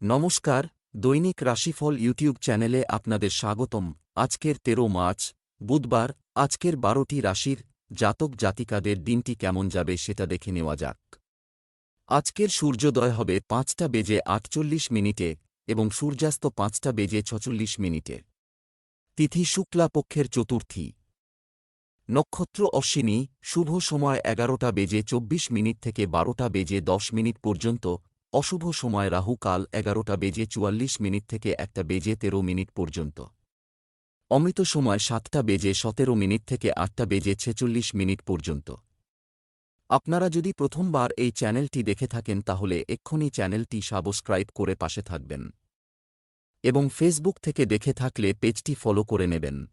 নমস্কার, দৈনিক রাশিফল ইউটিউব চ্যানেলে আপনাদের স্বাগতম। আজকের তেরো মার্চ, বুধবার, আজকের বারোটি রাশির জাতক জাতিকাদের দিনটি কেমন যাবে সেটা দেখে নেওয়া যাক। আজকের সূর্যোদয় হবে পাঁচটা বেজে আটচল্লিশ মিনিটে এবং সূর্যাস্ত পাঁচটা বেজে ছচল্লিশ মিনিটে। তিথি শুক্লা পক্ষের চতুর্থী। নক্ষত্র অশ্বিনী, শুভ সময় এগারোটা বেজে চব্বিশ মিনিট থেকে বারোটা বেজে দশ মিনিট পর্যন্ত অশুভ সময় রাহু কাল এগারোটা বেজে চুয়াল্লিশ মিনিট থেকে একটা বেজে তেরো মিনিট পর্যন্ত। অমৃত সময় সাতটা বেজে সতেরো মিনিট থেকে আটটা বেজে ছেচল্লিশ মিনিট পর্যন্ত। আপনারা যদি প্রথমবার এই চ্যানেলটি দেখে থাকেন তাহলে এক্ষুনি চ্যানেলটি সাবস্ক্রাইব করে পাশে থাকবেন। এবং ফেসবুক থেকে দেখে থাকলে পেজটি ফলো করে নেবেন।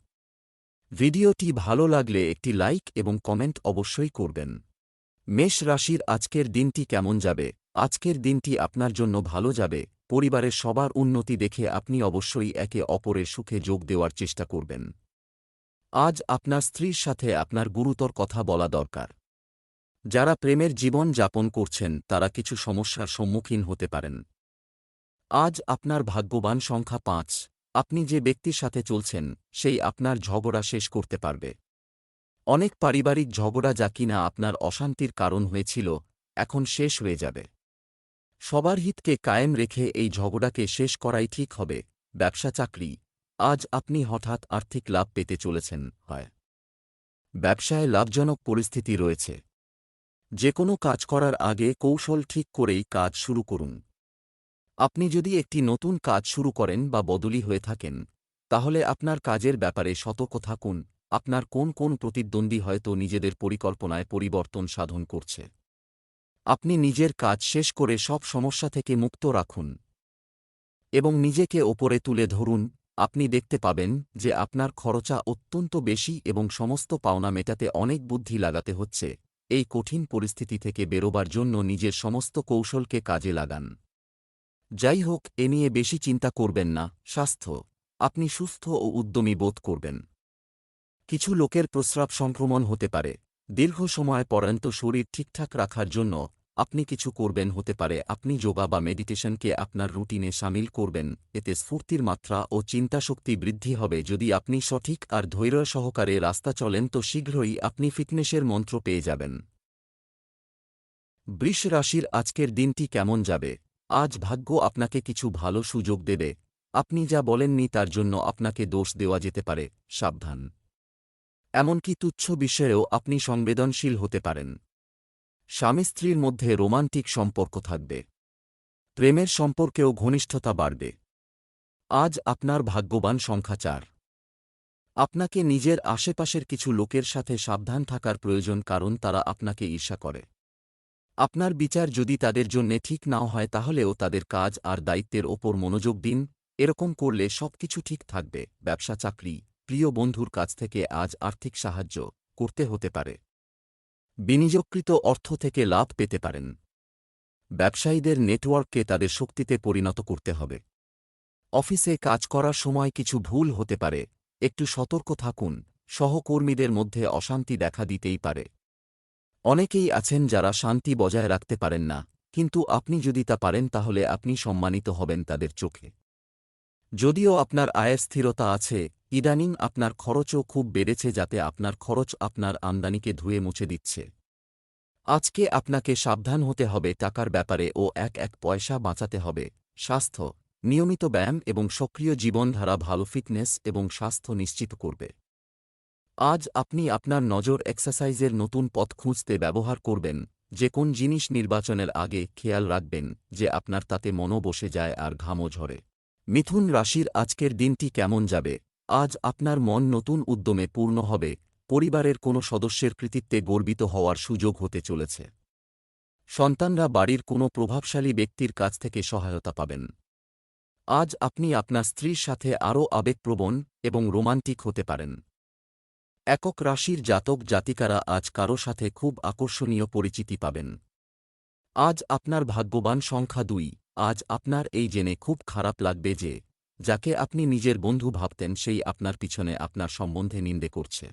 ভিডিওটি ভালো লাগলে একটি লাইক এবং কমেন্ট অবশ্যই করবেন। মেষ রাশির আজকের দিনটি কেমন যাবে? আজকের দিনটি আপনার জন্য ভালো যাবে। পরিবারের সবার উন্নতি দেখে আপনি অবশ্যই একে অপরের সুখে যোগ দেওয়ার চেষ্টা করবেন। আজ আপনার স্ত্রীর সাথে আপনার গুরুতর কথা বলা দরকার। যারা প্রেমের জীবন যাপন করছেন, তারা কিছু সমস্যার সম্মুখীন হতে পারেন। আজ আপনার ভাগ্যবান সংখ্যা পাঁচ। আপনি যে ব্যক্তির সাথে চলছেন, সেই আপনার ঝগড়া শেষ করতে পারবে। অনেক পারিবারিক ঝগড়া যা কিনা আপনার অশান্তির কারণ হয়েছিল, এখন শেষ হয়ে যাবে। সবার হিতকে কায়েম রেখে এই ঝগড়াকে শেষ করাই ঠিক হবে, ব্যবসা চাকরি। আজ আপনি হঠাৎ আর্থিক লাভ পেতে চলেছেন, হয়। ব্যবসায় লাভজনক পরিস্থিতি রয়েছে। যে কোনো কাজ করার আগে কৌশল ঠিক করেই কাজ শুরু করুন। আপনি যদি একটি নতুন কাজ শুরু করেন বা বদলি হয়ে থাকেন, তাহলে আপনার কাজের ব্যাপারে সতর্ক থাকুন। আপনার কোন কোন প্রতিদ্বন্দ্বী হয়তো নিজেদের পরিকল্পনায় পরিবর্তন সাধন করছে। আপনি নিজের কাজ শেষ করে সব সমস্যা থেকে মুক্ত রাখুন। এবং নিজেকে ওপরে তুলে ধরুন। আপনি দেখতে পাবেন যে আপনার খরচা অত্যন্ত বেশি এবং সমস্ত পাওনা মেটাতে অনেক বুদ্ধি লাগাতে হচ্ছে। এই কঠিন পরিস্থিতি থেকে বেরোবার জন্য নিজের সমস্ত কৌশলকে কাজে লাগান। যাই হোক, এ নিয়ে বেশি চিন্তা করবেন না। স্বাস্থ্য। আপনি সুস্থ ও উদ্যমী বোধ করবেন। কিছু লোকের প্রস্রাব সংক্রমণ হতে পারে। দীর্ঘ সময় পর্যন্ত শরীর ঠিকঠাক রাখার জন্য আপনি কিছু করবেন হতে পারে আপনি যোগা বা মেডিটেশনকে আপনার রুটিনে সামিল করবেন। এতে স্ফূর্তির মাত্রা ও চিন্তাশক্তি বৃদ্ধি হবে। যদি আপনি সঠিক আর ধৈর্য সহকারে রাস্তা চলেন, তো শীঘ্রই আপনি ফিটনেসের মন্ত্র পেয়ে যাবেন। বৃষ রাশির আজকের দিনটি কেমন যাবে? আজ ভাগ্য আপনাকে কিছু ভালো সুযোগ দেবে। আপনি যা বলেননি তার জন্য আপনাকে দোষ দেওয়া যেতে পারে। সাবধান। এমনকি তুচ্ছ বিষয়েও আপনি সংবেদনশীল হতে পারেন। স্বামী স্ত্রীর মধ্যে রোমান্টিক সম্পর্ক থাকবে। প্রেমের সম্পর্কেও ঘনিষ্ঠতা বাড়বে। আজ আপনার ভাগ্যবান সংখ্যা চার। আপনাকে নিজের আশেপাশের কিছু লোকের সাথে সাবধান থাকার প্রয়োজন কারণ তারা আপনাকে ঈর্ষা করে। আপনার বিচার যদি তাদের জন্যে ঠিক নাও হয় তাহলেও তাদের কাজ আর দায়িত্বের ওপর মনোযোগ দিন। এরকম করলে সবকিছু ঠিক থাকবে। ব্যবসা চাকরি প্রিয় বন্ধুর কাছ থেকে আজ আর্থিক সাহায্য করতে হতে পারে। বিনিয়োগকৃত অর্থ থেকে লাভ পেতে পারেন। ব্যবসায়ীদের নেটওয়ার্ককে তাদের শক্তিতে পরিণত করতে হবে। অফিসে কাজ করার সময় কিছু ভুল হতে পারে। একটু সতর্ক থাকুন, সহকর্মীদের মধ্যে অশান্তি দেখা দিতেই পারে। অনেকেই আছেন যারা শান্তি বজায় রাখতে পারেন না, কিন্তু আপনি যদি তা পারেন তাহলে আপনি সম্মানিত হবেন তাদের চোখে। যদিও আপনার আয়ের স্থিরতা আছে ইদানিং আপনার খরচও খুব বেড়েছে যাতে আপনার খরচ আপনার আমদানিকে ধুয়ে মুছে দিচ্ছে। আজকে আপনাকে সাবধান হতে হবে টাকার ব্যাপারে ও এক এক পয়সা বাঁচাতে হবে। স্বাস্থ্য, নিয়মিত ব্যায়াম এবং সক্রিয় জীবনধারা ভালো ফিটনেস এবং স্বাস্থ্য নিশ্চিত করবে। আজ আপনি আপনার নজর এক্সারসাইজের নতুন পথ খুঁজতে ব্যবহার করবেন। যে কোন জিনিস নির্বাচনের আগে খেয়াল রাখবেন, যে আপনার তাতে মনও বসে যায় আর ঘামও ঝরে। মিথুন রাশির আজকের দিনটি কেমন যাবে? আজ আপনার মন নতুন উদ্যমে পূর্ণ হবে, পরিবারের কোনো সদস্যের কৃতিত্বে গর্বিত হওয়ার সুযোগ হতে চলেছে। সন্তানরা বাড়ির কোনো প্রভাবশালী ব্যক্তির কাছ থেকে সহায়তা পাবেন। আজ আপনি আপনার স্ত্রীর সাথে আরও আবেগপ্রবণ এবং রোমান্টিক হতে পারেন। একক রাশির জাতক জাতিকারা আজ কারও সাথে খুব আকর্ষণীয় পরিচিতি পাবেন। আজ আপনার ভাগ্যবান সংখ্যা দুই, আজ আপনার এই জেনে খুব খারাপ লাগবে যে যাকে আপনি নিজের বন্ধু ভাবতেন সেই আপনার পিছনে আপনার সম্বন্ধে নিন্দে করছে।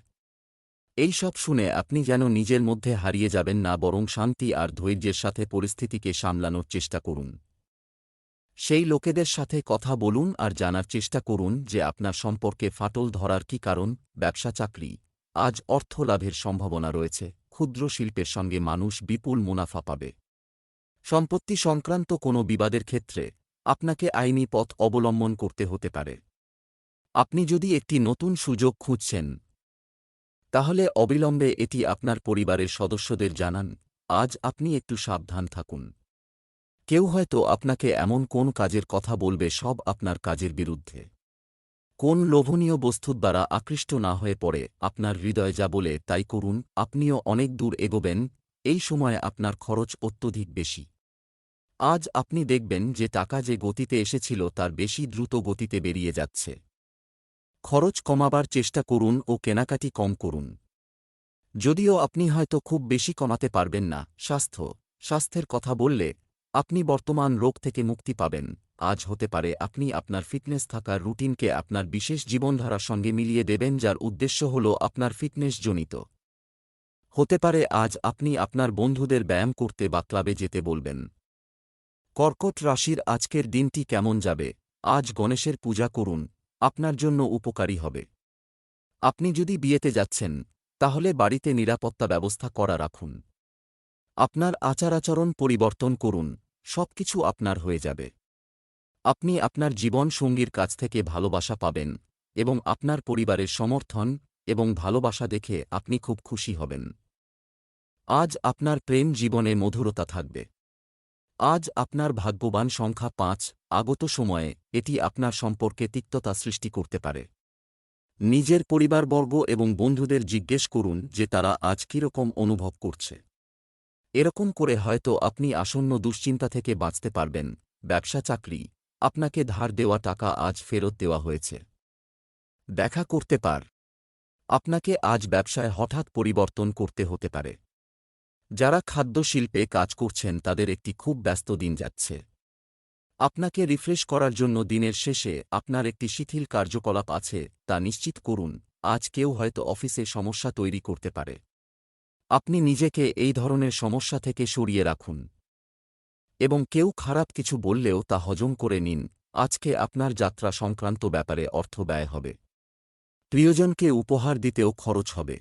এই সব শুনে আপনি যেন নিজের মধ্যে হারিয়ে যাবেন না, বরং শান্তি আর ধৈর্যের সাথে পরিস্থিতিকে সামলানোর চেষ্টা করুন। সেই লোকেদের সাথে কথা বলুন আর জানার চেষ্টা করুন যে আপনার সম্পর্কে ফাটল ধরার কি কারণ, ব্যবসা, চাকরি। আজ অর্থ লাভের সম্ভাবনা রয়েছে, ক্ষুদ্র শিল্পের সঙ্গে মানুষ বিপুল মুনাফা পাবে। সম্পত্তি সংক্রান্ত কোনো বিবাদের ক্ষেত্রে আপনাকে আইনি পথ অবলম্বন করতে হতে পারে। আপনি যদি একটি নতুন সুযোগ খুঁজছেন, তাহলে অবিলম্বে এটি আপনার পরিবারের সদস্যদের জানান, আজ আপনি একটু সাবধান থাকুন। কেউ হয়তো আপনাকে এমন কোন কাজের কথা বলবে সব আপনার কাজের বিরুদ্ধে। কোন লোভনীয় বস্তুর দ্বারা আকৃষ্ট না হয়ে পড়ে আপনার হৃদয় যা বলে তাই করুন, আপনিও অনেক দূর এগোবেন, এই সময়ে আপনার খরচ অত্যধিক বেশি। আজ আপনি দেখবেন যে টাকা যে গতিতে এসেছিল তার বেশি দ্রুত গতিতে বেরিয়ে যাচ্ছে। খরচ কমাবার চেষ্টা করুন ও কেনাকাটি কম করুন। যদিও আপনি হয়তো খুব বেশি কমাতে পারবেন না, স্বাস্থ্য, স্বাস্থ্যের কথা বললে আপনি বর্তমান রোগ থেকে মুক্তি পাবেন। আজ হতে পারে আপনি আপনার ফিটনেস থাকার রুটিনকে আপনার বিশেষ জীবনধারার সঙ্গে মিলিয়ে দেবেন যার উদ্দেশ্য হল আপনার ফিটনেস জনিত। হতে পারে আজ আপনি আপনার বন্ধুদের ব্যায়াম করতে বা ক্লাবে যেতে বলবেন। কর্কট রাশির আজকের দিনটি কেমন যাবে? আজ গণেশের পূজা করুন, আপনার জন্য উপকারী হবে। আপনি যদি বিয়েতে যাচ্ছেন, তাহলে বাড়িতে নিরাপত্তা ব্যবস্থা করা রাখুন। আপনার আচার আচরণ পরিবর্তন করুন, সবকিছু আপনার হয়ে যাবে। আপনি আপনার জীবন সঙ্গীর কাছ থেকে ভালোবাসা পাবেন এবং আপনার পরিবারের সমর্থন এবং ভালোবাসা দেখে আপনি খুব খুশি হবেন। আজ আপনার প্রেম জীবনে মধুরতা থাকবে। আজ আপনার ভাগ্যবান সংখ্যা পাঁচ, আগত সময়ে এটি আপনার সম্পর্কে তিক্ততা সৃষ্টি করতে পারে। নিজের পরিবারবর্গ এবং বন্ধুদের জিজ্ঞেস করুন যে তারা আজ কীরকম অনুভব করছে। এরকম করে হয়তো আপনি আসন্ন দুশ্চিন্তা থেকে বাঁচতে পারবেন, ব্যবসা, চাকরি, আপনাকে ধার দেওয়া টাকা আজ ফেরত দেওয়া হয়েছে। দেখা করতে পার। আপনাকে আজ ব্যবসায় হঠাৎ পরিবর্তন করতে হতে পারে। যারা খাদ্য শিল্পে কাজ করছেন তাদের একটি খুব ব্যস্ত দিন যাচ্ছে। আপনাকে রিফ্রেশ করার জন্য দিনের শেষে আপনার একটি শিথিল কার্যকলাপ আছে, তা নিশ্চিত করুন, আজ কেউ হয়তো অফিসে সমস্যা তৈরি করতে পারে। আপনি নিজেকে এই ধরনের সমস্যা থেকে সরিয়ে রাখুন। এবং কেউ খারাপ কিছু বললেও তা হজম করে নিন, আজকে আপনার যাত্রা সংক্রান্ত ব্যাপারে অর্থ ব্যয় হবে। প্রিয়জনকে উপহার দিতেও খরচ হবে।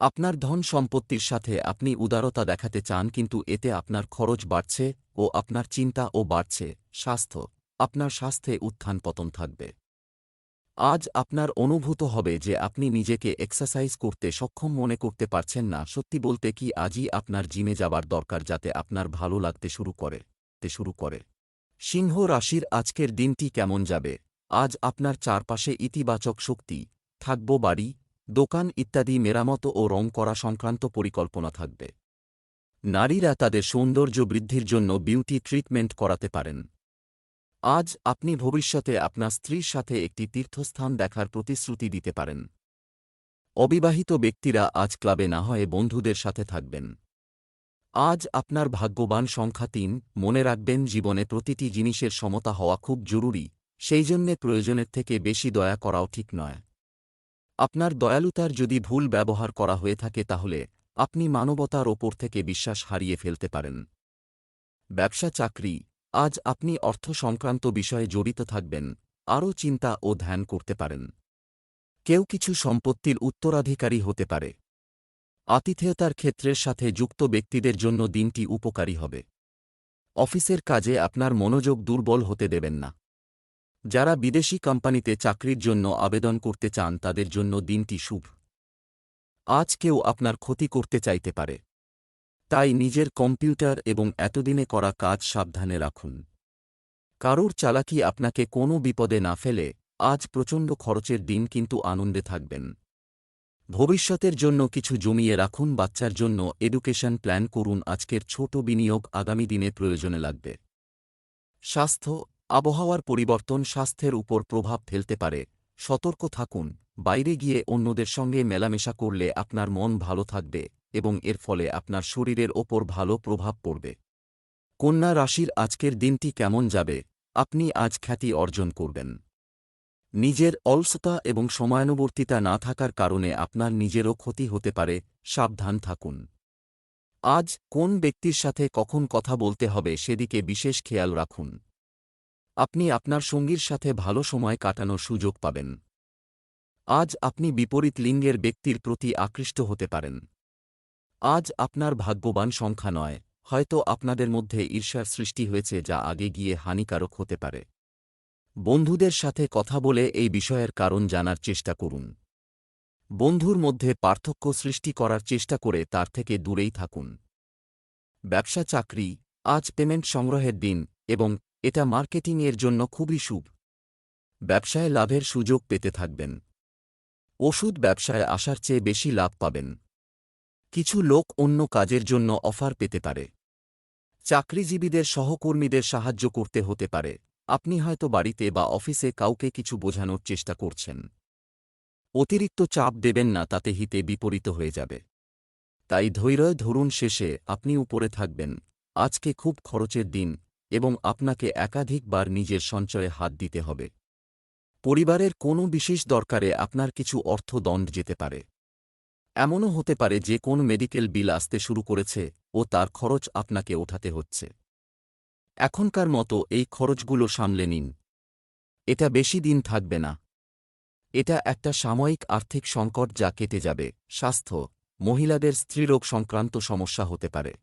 আপনার ধন সম্পত্তির সাথে আপনি উদারতা দেখাতে চান, কিন্তু এতে আপনার খরচ বাড়ছে ও আপনার চিন্তাও বাড়ছে। স্বাস্থ্য, আপনার স্বাস্থ্যে উত্থান পতন থাকবে। আজ আপনার অনুভূত হবে যে আপনি নিজেকে এক্সারসাইজ করতে সক্ষম মনে করতে পারছেন না। সত্যি বলতে কি, আজই আপনার জিমে যাবার দরকার যাতে আপনার ভালো লাগতে শুরু করে, তে শুরু করে। সিংহ রাশির আজকের দিনটি কেমন যাবে? আজ আপনার চারপাশে ইতিবাচক শক্তি, থাকব বাড়ি দোকান ইত্যাদি মেরামত ও রং করা সংক্রান্ত পরিকল্পনা থাকবে। নারীরা তাদের সৌন্দর্য বৃদ্ধির জন্য বিউটি ট্রিটমেন্ট করাতে পারেন। আজ আপনি ভবিষ্যতে আপনার স্ত্রীর সাথে একটি তীর্থস্থান দেখার প্রতিশ্রুতি দিতে পারেন। অবিবাহিত ব্যক্তিরা আজ ক্লাবে না হয়ে বন্ধুদের সাথে থাকবেন। আজ আপনার ভাগ্যবান সংখ্যা তিন, মনে রাখবেন জীবনে প্রতিটি জিনিসের সমতা হওয়া খুব জরুরি, সেই জন্যে প্রয়োজনের থেকে বেশি দয়া করাও ঠিক নয়। আপনার দয়ালুতার যদি ভুল ব্যবহার করা হয়ে থাকে তাহলে আপনি মানবতার ওপর থেকে বিশ্বাস হারিয়ে ফেলতে পারেন। ব্যবসা চাকরি, আজ আপনি অর্থ সংক্রান্ত বিষয়ে জড়িত থাকবেন, আরও চিন্তা ও ধ্যান করতে পারেন। কেউ কিছু সম্পত্তির উত্তরাধিকারী হতে পারে। আতিথেয়তার ক্ষেত্রের সাথে যুক্ত ব্যক্তিদের জন্য দিনটি উপকারী হবে। অফিসের কাজে আপনার মনোযোগ দুর্বল হতে দেবেন না। যারা বিদেশি কোম্পানিতে চাকরির জন্য আবেদন করতে চান তাদের জন্য দিনটি শুভ। আজ কেউ আপনার ক্ষতি করতে চাইতে পারে। তাই নিজের কম্পিউটার এবং এতদিনে করা কাজ সাবধানে রাখুন। কারুর চালাকি আপনাকে কোনো বিপদে না ফেলে, আজ প্রচণ্ড খরচের দিন কিন্তু আনন্দে থাকবেন। ভবিষ্যতের জন্য কিছু জমিয়ে রাখুন, বাচ্চার জন্য এডুকেশন প্ল্যান করুন, আজকের ছোট বিনিয়োগ আগামী দিনে প্রয়োজনে লাগবে। স্বাস্থ্য আবহাওয়ার পরিবর্তন স্বাস্থ্যের উপর প্রভাব ফেলতে পারে। সতর্ক থাকুন। বাইরে গিয়ে অন্যদের সঙ্গে মেলামেশা করলে আপনার মন ভালো থাকবে এবং এর ফলে আপনার শরীরের ওপর ভালো প্রভাব পড়বে। কন্যা রাশির আজকের দিনটি কেমন যাবে? আপনি আজ খ্যাতি অর্জন করবেন। নিজের অলসতা এবং সময়ানুবর্তিতা না থাকার কারণে আপনার নিজেরও ক্ষতি হতে পারে। সাবধান থাকুন। আজ কোন ব্যক্তির সাথে কখন কথা বলতে হবে সেদিকে বিশেষ খেয়াল রাখুন। আপনি আপনার সঙ্গীর সাথে ভালো সময় কাটানোর সুযোগ পাবেন। আজ আপনি বিপরীত লিঙ্গের ব্যক্তির প্রতি আকৃষ্ট হতে পারেন। আজ আপনার ভাগ্যবান সংখ্যা নয়, হয়তো আপনাদের মধ্যে ঈর্ষার সৃষ্টি হয়েছে যা আগে গিয়ে হানিকারক হতে পারে। বন্ধুদের সাথে কথা বলে এই বিষয়ের কারণ জানার চেষ্টা করুন। বন্ধুর মধ্যে পার্থক্য সৃষ্টি করার চেষ্টা করে তার থেকে দূরেই থাকুন। ব্যবসা চাকরি, আজ পেমেন্ট সংগ্রহের দিন এবং এটা মার্কেটিংয়ের জন্য খুবই শুভ। ব্যবসায় লাভের সুযোগ পেতে থাকবেন। ওষুধ ব্যবসায় আসার চেয়ে বেশি লাভ পাবেন। কিছু লোক অন্য কাজের জন্য অফার পেতে পারে। চাকরিজীবীদের সহকর্মীদের সাহায্য করতে হতে পারে। আপনি হয়তো বাড়িতে বা অফিসে কাউকে কিছু বোঝানোর চেষ্টা করছেন। অতিরিক্ত চাপ দেবেন না, তাতে হিতে বিপরীত হয়ে যাবে। তাই ধৈর্য ধরুন শেষে, আপনি উপরে থাকবেন। আজকে খুব খরচের দিন। এবং আপনাকে একাধিকবার নিজের সঞ্চয়ে হাত দিতে হবে। পরিবারের কোনো বিশেষ দরকারে আপনার কিছু অর্থ দণ্ড যেতে পারে। এমনও হতে পারে যে কোন মেডিকেল বিল আসতে শুরু করেছে ও তার খরচ আপনাকে ওঠাতে হচ্ছে। এখনকার মতো এই খরচগুলো সামলে নিন। এটা বেশি দিন থাকবে না। এটা একটা সাময়িক আর্থিক সংকট যা কেটে যাবে। স্বাস্থ্য, মহিলাদের স্ত্রীরোগ সংক্রান্ত সমস্যা হতে পারে।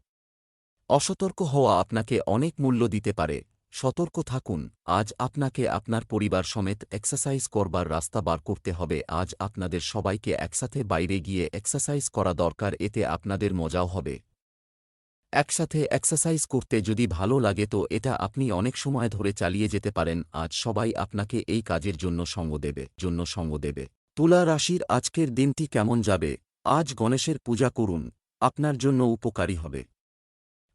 অসতর্ক হওয়া আপনাকে অনেক মূল্য দিতে পারে। সতর্ক থাকুন, আজ আপনাকে আপনার পরিবার সমেত এক্সারসাইজ করবার রাস্তা বার করতে হবে, আজ আপনাদের সবাইকে একসাথে বাইরে গিয়ে এক্সারসাইজ করা দরকার, এতে আপনাদের মজাও হবে। একসাথে এক্সারসাইজ করতে যদি ভালো লাগে তো এটা আপনি অনেক সময় ধরে চালিয়ে যেতে পারেন, আজ সবাই আপনাকে এই কাজের জন্য সঙ্গ দেবে, জন্য সঙ্গ দেবে। তুলা রাশির আজকের দিনটি কেমন যাবে? আজ গণেশের পূজা করুন, আপনার জন্য উপকারী হবে।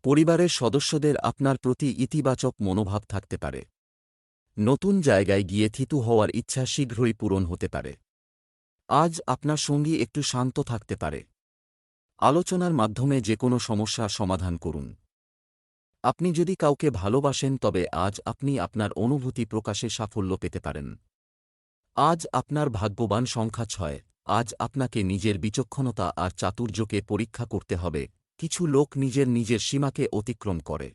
পরিবারের সদস্যদের আপনার প্রতি ইতিবাচক মনোভাব থাকতে পারে। নতুন জায়গায় গিয়ে থিতু হওয়ার ইচ্ছা শীঘ্রই পূরণ হতে পারে। আজ আপনার সঙ্গী একটু শান্ত থাকতে পারে। আলোচনার মাধ্যমে যে কোনো সমস্যার সমাধান করুন। আপনি যদি কাউকে ভালোবাসেন, তবে আজ আপনি আপনার অনুভূতি প্রকাশে সাফল্য পেতে পারেন। আজ আপনার ভাগ্যবান সংখ্যা ছয়। আজ আপনাকে নিজের বিচক্ষণতা আর চাতুর্যকে পরীক্ষা করতে হবে। কিছু লোক নিজের নিজের সীমাকে অতিক্রম করে।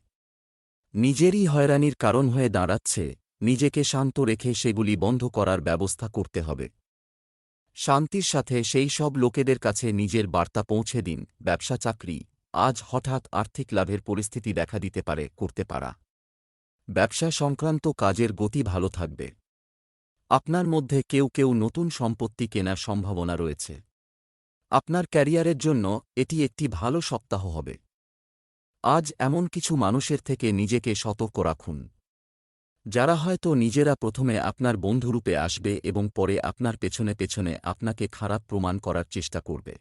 নিজেরই হয়রানির কারণ হয়ে দাঁড়াচ্ছে, নিজেকে শান্ত রেখে সেগুলি বন্ধ করার ব্যবস্থা করতে হবে। শান্তির সাথে সেই সব লোকেদের কাছে নিজের বার্তা পৌঁছে দিন, ব্যবসা চাকরি, আজ হঠাৎ আর্থিক লাভের পরিস্থিতি দেখা দিতে পারে, করতে পারা। ব্যবসা সংক্রান্ত কাজের গতি ভালো থাকবে। আপনার মধ্যে কেউ কেউ নতুন সম্পত্তি কেনার সম্ভাবনা রয়েছে। আপনার ক্যারিয়ারের জন্য এটি একটি ভালো সপ্তাহ হবে। আজ এমন কিছু মানুষের থেকে নিজেকে সতর্ক রাখুন। যারা হয়তো নিজেরা প্রথমে আপনার বন্ধুরূপে আসবে এবং পরে আপনার পেছনে পেছনে আপনাকে খারাপ প্রমাণ করার চেষ্টা করবে।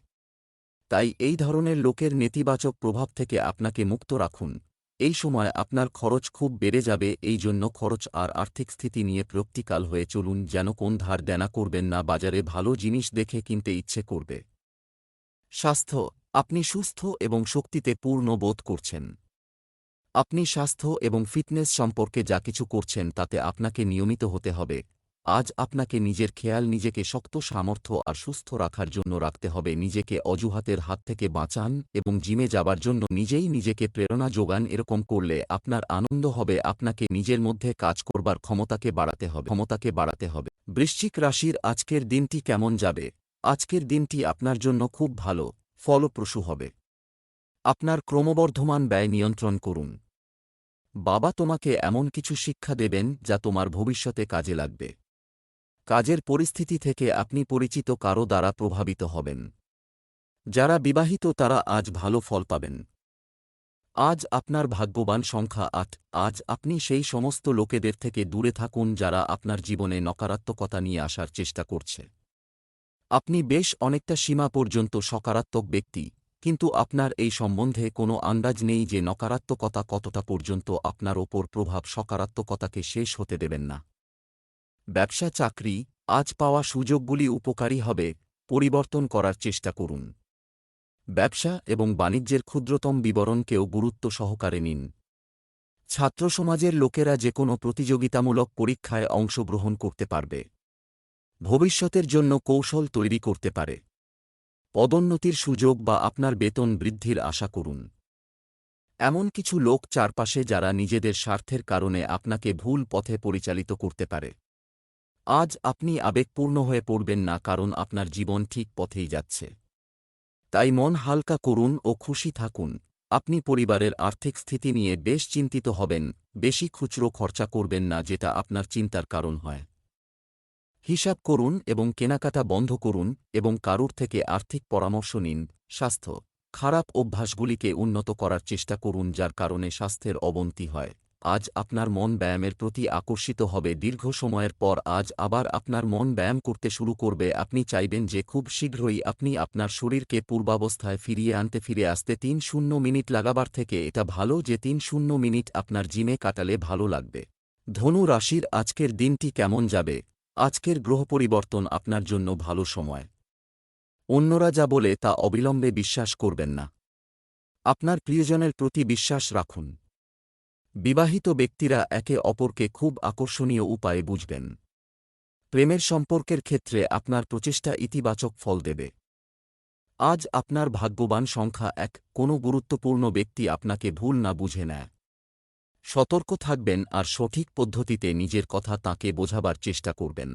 তাই এই ধরনের লোকের নেতিবাচক প্রভাব থেকে আপনাকে মুক্ত রাখুন। এই সময় আপনার খরচ খুব বেড়ে যাবে, এই জন্য খরচ আর আর্থিক স্থিতি নিয়ে প্রক্তিকাল হয়ে চলুন, যেন কোন ধার দেনা করবেন না, বাজারে ভালো জিনিস দেখে কিনতে ইচ্ছে করবে। স্বাস্থ্য, আপনি সুস্থ এবং শক্তিতে পূর্ণ বোধ করছেন। আপনি স্বাস্থ্য এবং ফিটনেস সম্পর্কে যা কিছু করছেন তাতে আপনাকে নিয়মিত হতে হবে। আজ আপনাকে নিজের খেয়াল নিজেকে শক্ত সামর্থ্য আর সুস্থ রাখার জন্য রাখতে হবে। নিজেকে অজুহাতের হাত থেকে বাঁচান এবং জিমে যাবার জন্য নিজেই নিজেকে প্রেরণা যোগান। এরকম করলে আপনার আনন্দ হবে, আপনাকে নিজের মধ্যে কাজ করবার ক্ষমতাকে বাড়াতে হবে, ক্ষমতাকে বাড়াতে হবে। বৃশ্চিক রাশির আজকের দিনটি কেমন যাবে? আজকের দিনটি আপনার জন্য খুব ভালো, ফলপ্রসূ হবে। আপনার ক্রমবর্ধমান ব্যয় নিয়ন্ত্রণ করুন। বাবা তোমাকে এমন কিছু শিক্ষা দেবেন যা তোমার ভবিষ্যতে কাজে লাগবে। কাজের পরিস্থিতি থেকে আপনি পরিচিত কারও দ্বারা প্রভাবিত হবেন। যারা বিবাহিত তারা আজ ভালো ফল পাবেন। আজ আপনার ভাগ্যবান সংখ্যা আট, আজ আপনি সেই সমস্ত লোকেদের থেকে দূরে থাকুন যারা আপনার জীবনে নকারাত্মকতা নিয়ে আসার চেষ্টা করছে। আপনি বেশ অনেকটা সীমা পর্যন্ত সকারাত্মক ব্যক্তি, কিন্তু আপনার এই সম্বন্ধে কোনো আন্দাজ নেই যে নকারাত্মকতা কতটা পর্যন্ত আপনার ওপর প্রভাব সকারাত্মকতাকে শেষ হতে দেবেন না। ব্যবসা চাকরি, আজ পাওয়া সুযোগগুলি উপকারী হবে, পরিবর্তন করার চেষ্টা করুন। ব্যবসা এবং বাণিজ্যের ক্ষুদ্রতম বিবরণকেও গুরুত্ব সহকারে নিন। ছাত্র সমাজের লোকেরা যে কোনো প্রতিযোগিতামূলক পরীক্ষায় অংশগ্রহণ করতে পারবে। ভবিষ্যতের জন্য কৌশল তৈরি করতে পারে। পদোন্নতির সুযোগ বা আপনার বেতন বৃদ্ধির আশা করুন। এমন কিছু লোক চারপাশে যারা নিজেদের স্বার্থের কারণে আপনাকে ভুল পথে পরিচালিত করতে পারে। আজ আপনি আবেগপূর্ণ হয়ে পড়বেন না কারণ আপনার জীবন ঠিক পথেই যাচ্ছে। তাই মন হালকা করুন ও খুশি থাকুন। আপনি পরিবারের আর্থিক স্থিতি নিয়ে বেশ চিন্তিত হবেন, বেশি খুচরো খরচা করবেন না যেটা আপনার চিন্তার কারণ হয়। হিসাব করুন এবং কেনাকাটা বন্ধ করুন এবং কারুর থেকে আর্থিক পরামর্শ নিন। স্বাস্থ্য। খারাপ অভ্যাসগুলিকে উন্নত করার চেষ্টা করুন যার কারণে স্বাস্থ্যের অবনতি হয়। আজ আপনার মন ব্যায়ামের প্রতি আকর্ষিত হবে। দীর্ঘ সময়ের পর আজ আবার আপনার মন ব্যায়াম করতে শুরু করবে। আপনি চাইবেন যে খুব শীঘ্রই আপনি আপনার শরীরকে পূর্বাবস্থায় ফিরিয়ে আনতে ফিরে আসতে তিন শূন্য মিনিট লাগাবার থেকে এটা ভালো যে তিন শূন্য মিনিট আপনার জিমে কাটালে ভালো লাগবে। ধনু রাশির আজকের দিনটি কেমন যাবে? আজকের গ্রহ পরিবর্তন আপনার জন্য ভালো সময়। অন্যরা যা বলে তা অবিলম্বে বিশ্বাস করবেন না। আপনার প্রিয়জনের প্রতি বিশ্বাস রাখুন। বিবাহিত ব্যক্তিরা একে অপরকে খুব আকর্ষণীয় উপায়ে বুঝবেন। প্রেমের সম্পর্কের ক্ষেত্রে আপনার প্রচেষ্টা ইতিবাচক ফল দেবে। আজ আপনার ভাগ্যবান সংখ্যা এক, কোনো গুরুত্বপূর্ণ ব্যক্তি আপনাকে ভুল না বুঝে নেয়। সতর্ক থাকবেন আর সঠিক পদ্ধতিতে নিজের কথা তাকে বোঝাবার চেষ্টা করবেন।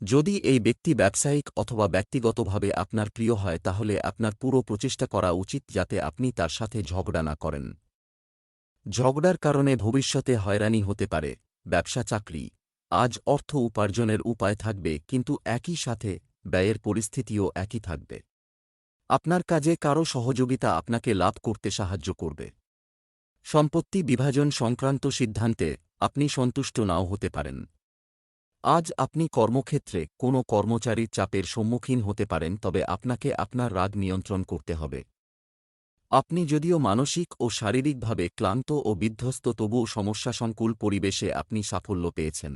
যদি এই ব্যক্তি ব্যবসায়িক অথবা ব্যক্তিগতভাবে আপনার প্রিয় হয়, তাহলে আপনার পুরো প্রচেষ্টা করা উচিত যাতে আপনি তার সাথে ঝগড়া না করেন। ঝগড়ার কারণে ভবিষ্যতে হয়রানি হতে পারে, ব্যবসা চাকরি। আজ অর্থ উপার্জনের উপায় থাকবে, কিন্তু একই সাথে ব্যয়ের পরিস্থিতিও একই থাকবে। আপনার কাজে কারও সহযোগিতা আপনাকে লাভ করতে সাহায্য করবে। সম্পত্তি বিভাজন সংক্রান্ত সিদ্ধান্তে আপনি সন্তুষ্ট নাও হতে পারেন। আজ আপনি কর্মক্ষেত্রে কোনো কর্মচারীর চাপের সম্মুখীন হতে পারেন, তবে আপনাকে আপনার রাগ নিয়ন্ত্রণ করতে হবে। আপনি যদিও মানসিক ও শারীরিকভাবে ক্লান্ত ও বিধ্বস্ত, তবুও সমস্যাসংকুল পরিবেশে আপনি সাফল্য পেয়েছেন।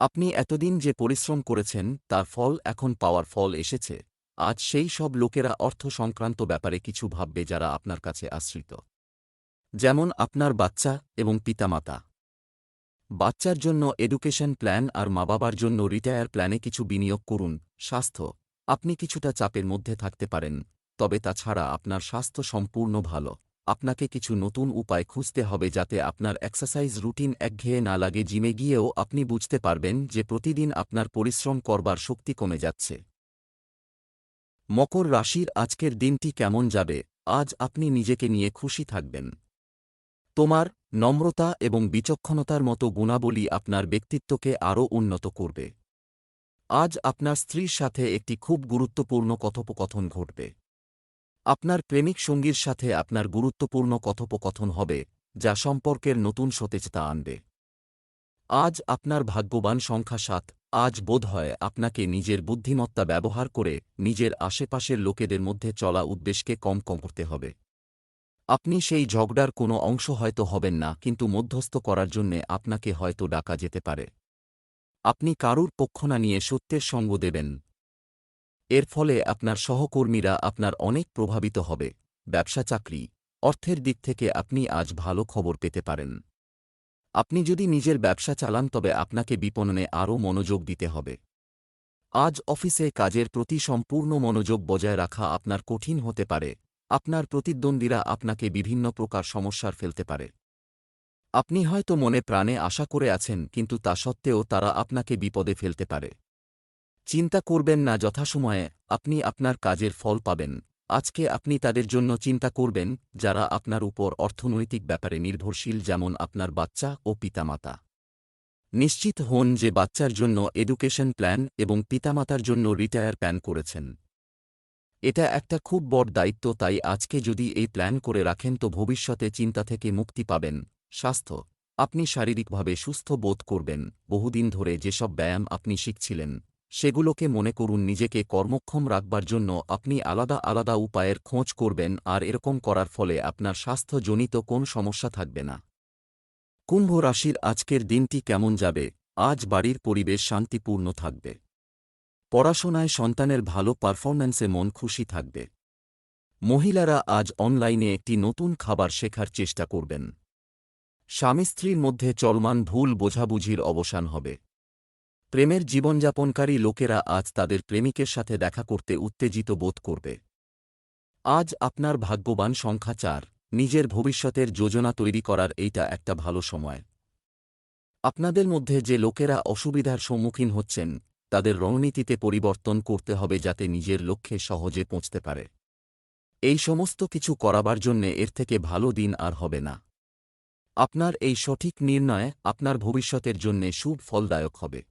আপনি এতদিন যে পরিশ্রম করেছেন, তার ফল এখন পাওয়ার ফল এসেছে। আজ সেই সব লোকেরা অর্থ সংক্রান্ত ব্যাপারে কিছু ভাববে যারা আপনার কাছে আশ্রিত। যেমন আপনার বাচ্চা এবং পিতামাতা। বাচ্চার জন্য এডুকেশন প্ল্যান আর মা বাবার জন্য রিটায়ার প্ল্যানে কিছু বিনিয়োগ করুন, স্বাস্থ্য। আপনি কিছুটা চাপের মধ্যে থাকতে পারেন, তবে তাছাড়া আপনার স্বাস্থ্য সম্পূর্ণ ভালো। আপনাকে কিছু নতুন উপায় খুঁজতে হবে যাতে আপনার এক্সারসাইজ রুটিন একঘেয়ে না লাগে জিমে গিয়েও আপনি বুঝতে পারবেন যে প্রতিদিন আপনার পরিশ্রম করবার শক্তি কমে যাচ্ছে। মকর রাশির আজকের দিনটি কেমন যাবে? আজ আপনি নিজেকে নিয়ে খুশি থাকবেন। তোমার নম্রতা এবং বিচক্ষণতার মতো গুণাবলী আপনার ব্যক্তিত্বকে আরও উন্নত করবে। আজ আপনার স্ত্রীর সাথে একটি খুব গুরুত্বপূর্ণ কথোপকথন ঘটবে। আপনার প্রেমিক সঙ্গীর সাথে আপনার গুরুত্বপূর্ণ কথোপকথন হবে, যা সম্পর্কের নতুন সতেজতা আনবে। আজ আপনার ভাগ্যবান সংখ্যা সাত, আজ বোধ হয় আপনাকে নিজের বুদ্ধিমত্তা ব্যবহার করে নিজের আশেপাশের লোকেদের মধ্যে চলা উদ্দেশ্যকে কম কম করতে হবে। আপনি সেই ঝগড়ার কোনো অংশ হয়তো হবেন না, কিন্তু মধ্যস্থ করার জন্যে আপনাকে হয়তো ডাকা যেতে পারে। আপনি কারুর পক্ষ না নিয়ে সত্যের সঙ্গ দেবেন। এর ফলে আপনার সহকর্মীরা আপনার অনেক প্রভাবিত হবে। ব্যবসা চাকরি, অর্থের দিক থেকে আপনি আজ ভালো খবর পেতে পারেন। আপনি যদি নিজের ব্যবসা চালান, তবে আপনাকে বিপণনে আরও মনোযোগ দিতে হবে। আজ অফিসে কাজের প্রতি সম্পূর্ণ মনোযোগ বজায় রাখা আপনার কঠিন হতে পারে। আপনার প্রতিদ্বন্দ্বীরা আপনাকে বিভিন্ন প্রকার সমস্যার ফেলতে পারে। আপনি হয়তো মনে প্রাণে আশা করে আছেন, কিন্তু তা সত্ত্বেও তারা আপনাকে বিপদে ফেলতে পারে। চিন্তা করবেন না, যথাসময়ে আপনি আপনার কাজের ফল পাবেন। আজকে আপনি তাদের জন্য চিন্তা করবেন, যারা আপনার উপর অর্থনৈতিক ব্যাপারে নির্ভরশীল, যেমন আপনার বাচ্চা ও পিতামাতা। নিশ্চিত হন যে বাচ্চার জন্য এডুকেশন প্ল্যান এবং পিতামাতার জন্য রিটায়ার প্ল্যান করেছেন। এটা একটা খুব বড় দায়িত্ব, তাই আজকে যদি এই প্ল্যান করে রাখেন তো ভবিষ্যতে চিন্তা থেকে মুক্তি পাবেন। স্বাস্থ্য, আপনি শারীরিকভাবে সুস্থ বোধ করবেন। বহুদিন ধরে যেসব ব্যায়াম আপনি শিখছিলেন, সেগুলোকে মনে করুন, নিজেকে কর্মক্ষম রাখবার জন্য আপনি আলাদা আলাদা উপায়ের খোঁজ করবেন আর এরকম করার ফলে আপনার স্বাস্থ্যজনিত কোন সমস্যা থাকবে না। কুম্ভ রাশির আজকের দিনটি কেমন যাবে? আজ বাড়ির পরিবেশ শান্তিপূর্ণ থাকবে। পড়াশোনায় সন্তানের ভালো পারফরম্যান্সে মন খুশি থাকবে। মহিলারা আজ অনলাইনে একটি নতুন খাবার শেখার চেষ্টা করবেন। স্বামী স্ত্রীর মধ্যে চলমান ভুল বোঝাবুঝির অবসান হবে। প্রেমের জীবনযাপনকারী লোকেরা আজ তাদের প্রেমিকের সাথে দেখা করতে উত্তেজিত বোধ করবে। আজ আপনার ভাগ্যবান সংখ্যা চার, নিজের ভবিষ্যতের যোজনা তৈরি করার এইটা একটা ভালো সময়। আপনাদের মধ্যে যে লোকেরা অসুবিধার সম্মুখীন হচ্ছেন তাদের রণনীতিতে পরিবর্তন করতে হবে যাতে নিজের লক্ষ্যে সহজে পৌঁছতে পারে। এই সমস্ত কিছু করাবার জন্যে এর থেকে ভালো দিন আর হবে না। আপনার এই সঠিক নির্ণয় আপনার ভবিষ্যতের জন্যে সুফ ফলদায়ক হবে।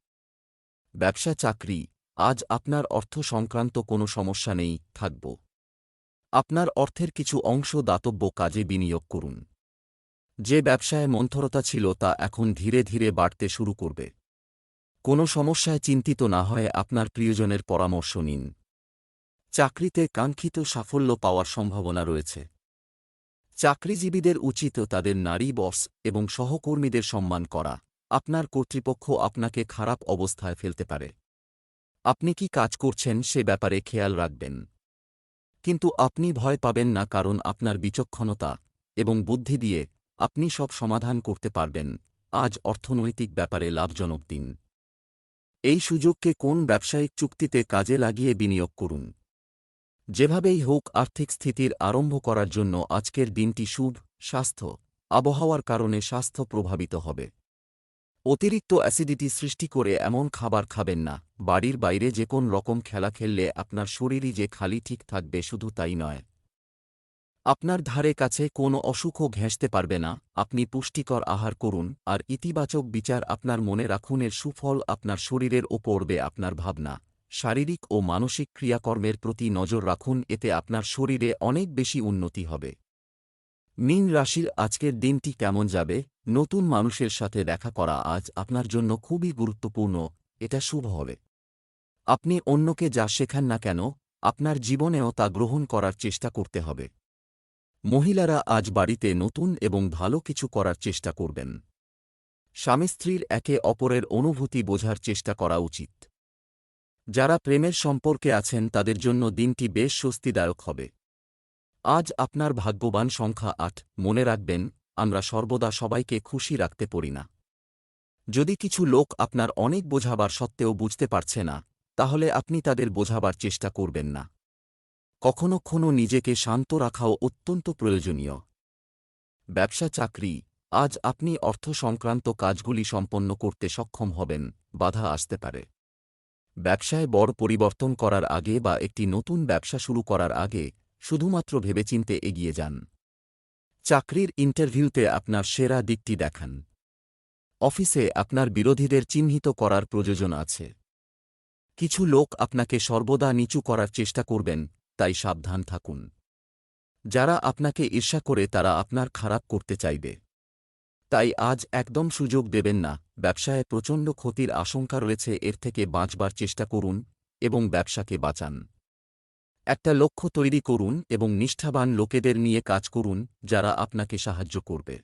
ব্যবসা চাকরি, আজ আপনার অর্থ সংক্রান্ত কোনো সমস্যা নেই, থাকব। আপনার অর্থের কিছু অংশ দাতব্য কাজে বিনিয়োগ করুন। যে ব্যবসায় মন্থরতা ছিল তা এখন ধীরে ধীরে বাড়তে শুরু করবে। কোনো সমস্যায় চিন্তিত না হয়ে আপনার প্রিয়জনের পরামর্শ নিন। চাকরিতে কাঙ্ক্ষিত সাফল্য পাওয়ার সম্ভাবনা রয়েছে। চাকরিজীবীদের উচিত তাদের নারী বস এবং সহকর্মীদের সম্মান করা। আপনার কর্তৃপক্ষ আপনাকে খারাপ অবস্থায় ফেলতে পারে। আপনি কি কাজ করছেন সে ব্যাপারে খেয়াল রাখবেন। কিন্তু আপনি ভয় পাবেন না কারণ আপনার বিচক্ষণতা এবং বুদ্ধি দিয়ে আপনি সব সমাধান করতে পারবেন। আজ অর্থনৈতিক ব্যাপারে লাভজনক দিন। এই সুযোগকে কোন ব্যবসায়িক চুক্তিতে কাজে লাগিয়ে বিনিয়োগ করুন? যেভাবেই হোক, আর্থিক স্থিতির আরম্ভ করার জন্য আজকের দিনটি শুভ স্বাস্থ্য। আবহাওয়ার কারণে স্বাস্থ্য প্রভাবিত হবে। অতিরিক্ত অ্যাসিডিটি সৃষ্টি করে এমন খাবার খাবেন না। বাড়ির বাইরে যে কোন রকম খেলা খেললে আপনার শরীরই যে খালি ঠিক থাকবে শুধু তাই নয়। আপনার ধারে কাছে কোনো অসুখও ঘেঁষতে পারবে না, আপনি পুষ্টিকর আহার করুন, আর ইতিবাচক বিচার আপনার মনে রাখুন, এর সুফল আপনার শরীরের ওপরবে আপনার ভাবনা। শারীরিক ও মানসিক ক্রিয়াকর্মের প্রতি নজর রাখুন, এতে আপনার শরীরে অনেক বেশি উন্নতি হবে। মীন রাশির আজকের দিনটি কেমন যাবে? নতুন মানুষের সাথে দেখা করা আজ আপনার জন্য খুবই গুরুত্বপূর্ণ, এটা শুভ হবে। আপনি অন্যকে যা শেখান না কেন, আপনার জীবনেও তা গ্রহণ করার চেষ্টা করতে হবে। মহিলারা আজ বাড়িতে নতুন এবং ভালো কিছু করার চেষ্টা করবেন। স্বামী স্ত্রীর একে অপরের অনুভূতি বোঝার চেষ্টা করা উচিত। যারা প্রেমের সম্পর্কে আছেন, তাদের জন্য দিনটি বেশ স্বস্তিদায়ক হবে। আজ আপনার ভাগ্যবান সংখ্যা আট। মনে রাখবেন, আমরা সর্বদা সবাইকে খুশি রাখতে পারি না। যদি কিছু লোক আপনার অনেক বোঝাবার সত্ত্বেও বুঝতে পারছে না, তাহলে আপনি তাদের বোঝাবার চেষ্টা করবেন না। কখনো কখনো নিজেকে শান্ত রাখাও অত্যন্ত প্রয়োজনীয়। ব্যবসা চাকরি, আজ আপনি অর্থ সংক্রান্ত কাজগুলি সম্পন্ন করতে সক্ষম হবেন, বাধা আসতে পারে। ব্যবসায় বড় পরিবর্তন করার আগে বা একটি নতুন ব্যবসা শুরু করার আগে শুধুমাত্র ভেবেচিন্তে এগিয়ে যান। চাকরির ইন্টারভিউতে আপনার সেরা দিকটি দেখান। অফিসে আপনার বিরোধীদের চিহ্নিত করার প্রয়োজন আছে। কিছু লোক আপনাকে সর্বদা নিচু করার চেষ্টা করবেন তাই সাবধান থাকুন। যারা আপনাকে ঈর্ষা করে তারা আপনার খারাপ করতে চাইবে। তাই আজ একদম সুযোগ দেবেন না, ব্যবসায় প্রচণ্ড ক্ষতির আশঙ্কা রয়েছে, এর থেকে বাঁচবার চেষ্টা করুন এবং ব্যবসাকে বাঁচান। একটা লক্ষ্য তৈরি করুন এবং নিষ্ঠাবান লোকেদের নিয়ে কাজ করুন, যারা আপনাকে সাহায্য করবে।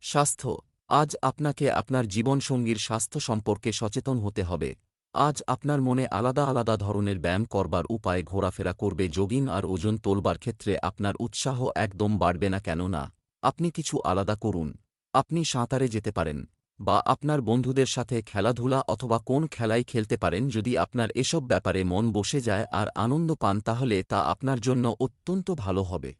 স্বাস্থ্য, আজ আপনাকে আপনার জীবনসঙ্গীর স্বাস্থ্য সম্পর্কে সচেতন হতে হবে। আজ আপনার মনে আলাদা আলাদা ধরনের ব্যায়াম করবার উপায় ঘোরাফেরা করবে যোগিন আর ওজন তোলবার ক্ষেত্রে আপনার উৎসাহ একদম বাড়বে না, কেননা আপনি কিছু আলাদা করুন। আপনি সাঁতারে যেতে পারেন বা আপনার বন্ধুদের সাথে খেলাধুলা অথবা কোন খেলাই খেলতে পারেন, যদি আপনার এসব ব্যাপারে মন বসে যায় আর আনন্দ পান, তাহলে তা আপনার জন্য অত্যন্ত ভালো হবে।